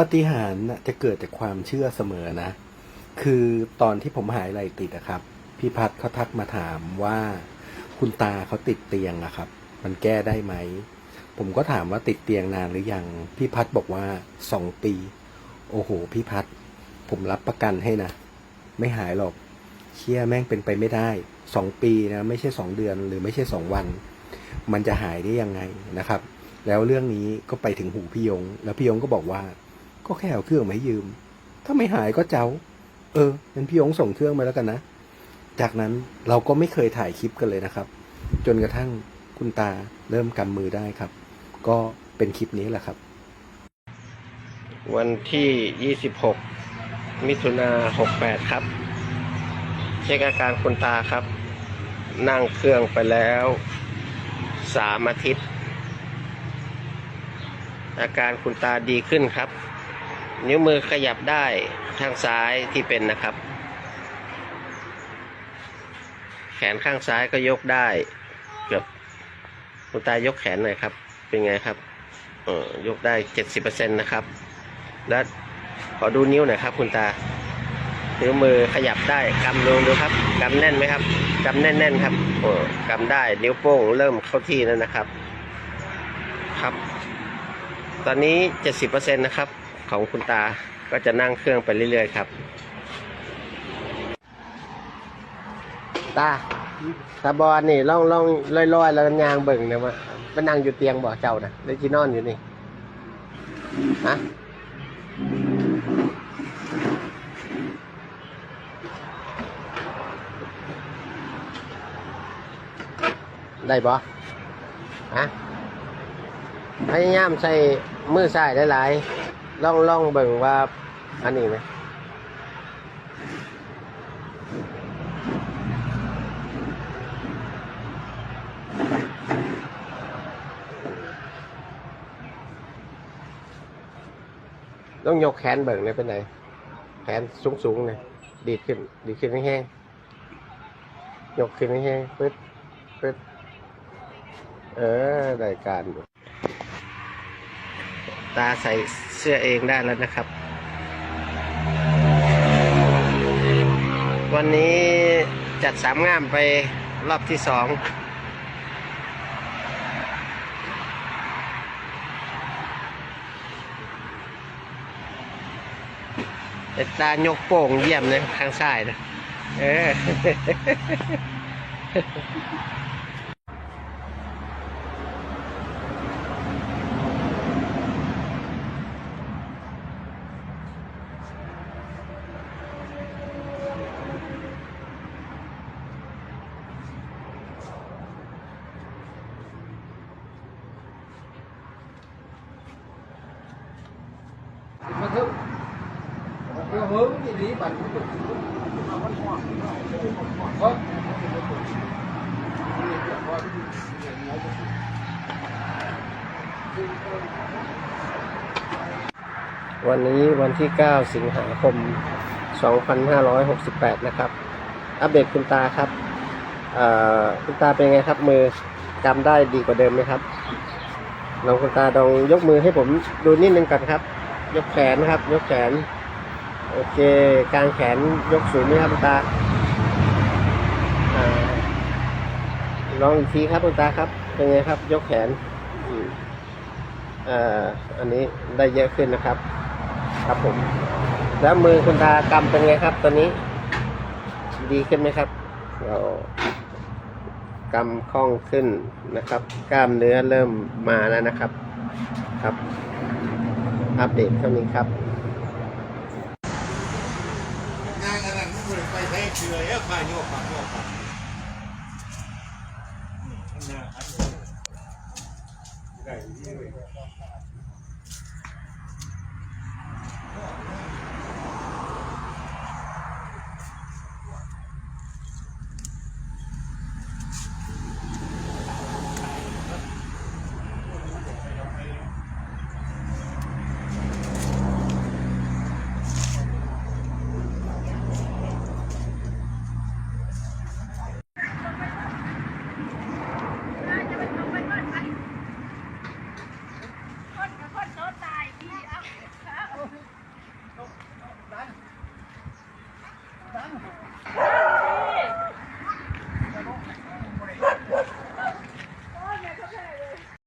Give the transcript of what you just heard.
ปฏิหารน่ะจะเกิดจากความเชื่อเสมอนะ คือตอนที่ผมหายไหลติดอะครับ พี่พัดเขาทักมาถามว่า คุณตาเขาติดเตียงอะครับ มันแก้ได้ไหม ผมก็ถามว่าติดเตียงนานหรือยัง พี่พัดบอกว่าสองปี โอ้โห พี่พัด ผมรับประกันให้นะ ไม่หายหรอก เชี่ยแม่งเป็นไปไม่ได้สองปีนะ ไม่ใช่สองเดือนหรือไม่ใช่สองวัน มันจะหายได้ยังไงนะครับ แล้วเรื่องนี้ก็ไปถึงหูพี่ยง แล้วพี่ยงก็บอกว่า ก็แค่เอาเครื่องมาให้ยืม ถ้าไม่หายก็เจ้า เอองั้นพี่ยงส่งเครื่องมาแล้วกันนะ จากนั้นเราก็ไม่เคยถ่ายคลิปกันเลยนะครับ จนกระทั่งคุณตาเริ่มกำมือได้ครับ ก็เป็นคลิปนี้แหละครับ วันที่ 26 มิถุนา68 ครับ เช็คอาการคุณตาครับ นั่งเครื่องไปแล้วสามอาทิตย์ อาการคุณตาดีขึ้นครับ นิ้วมือขยับได้ทางซ้ายที่เป็นนะครับ แขนข้างซ้ายก็ยกได้เกือบคุณตายกแขนหน่อยครับ เป็นไงครับเออยกได้เจ็ดสิบเปอร์เซ็นต์นะครับ แล้วขอดูนิ้วหน่อยครับ คุณตา นิ้วมือขยับได้กำลงดูครับกำแน่นไหมครับกำแน่นๆครับโอ้กำได้นิ้วโป้งเริ่มเข้าที่แล้วนะครับ ครับ ตอนนี้เจ็ดสิบเปอร์เซ็นต์นะครับ ของคุณตาก็จะนั่งเครื่องไปเรื่อยๆครับ ตาตาบอลนี่ล่องล่องลอยลอยๆแล้วยางเบิ่งเนี่ยว่ามันนั่งอยู่เตียงบ่เจ้านะเลยจีนอนอยู่นี่ฮะได้บ่ฮะพยายามใส่มือซ้ายหลายๆ ล่องล่องเบิ่งว่าอันนี้ไหมต้องยกแขนเบิ่งเลยเป็นไงแขนสูงสูงเลยดีดขึ้น ดีดขึ้นแห้งยกขึ้นแห้งปึ๊ดปึ๊ดเออได้การอยู่ ตาใส่เสื้อเองได้แล้วนะครับ วันนี้จัดสามงามไปรอบที่สองแต่ตายกโป่งเยี่ยมเลยข้างซ้ายนะ เออ mà thức cái hướng thì lý bản cũng được vâng วันนี้วันที่ 9 สิงหาคม 2568 นะครับ อัปเดตคุณตาครับคุณตาเป็นไงครับ มือกำได้ดีกว่าเดิมไหมครับลองคุณตาลองยกมือให้ผมดูนิดนึงก่อนครับ ยกแขนนะครับ ยกแขน โอเคกลางแขนยกสูงไหมครับคุณตาลองอีกทีครับคุณตาครับ เป็นไงครับ ยกแขนอ่าอันนี้ได้เยอะขึ้นนะครับ ครับผม แล้วมือคุณตากำเป็นไงครับ ตอนนี้ ดีขึ้นไหมครับเรากำคล่องขึ้นนะครับ กล้ามเนื้อเริ่มมาแล้วนะครับ ครับ อัปเดตเท่านี้ครับงานนั้นไปใช้เชือเยอะไปโยกไปโยกไปได้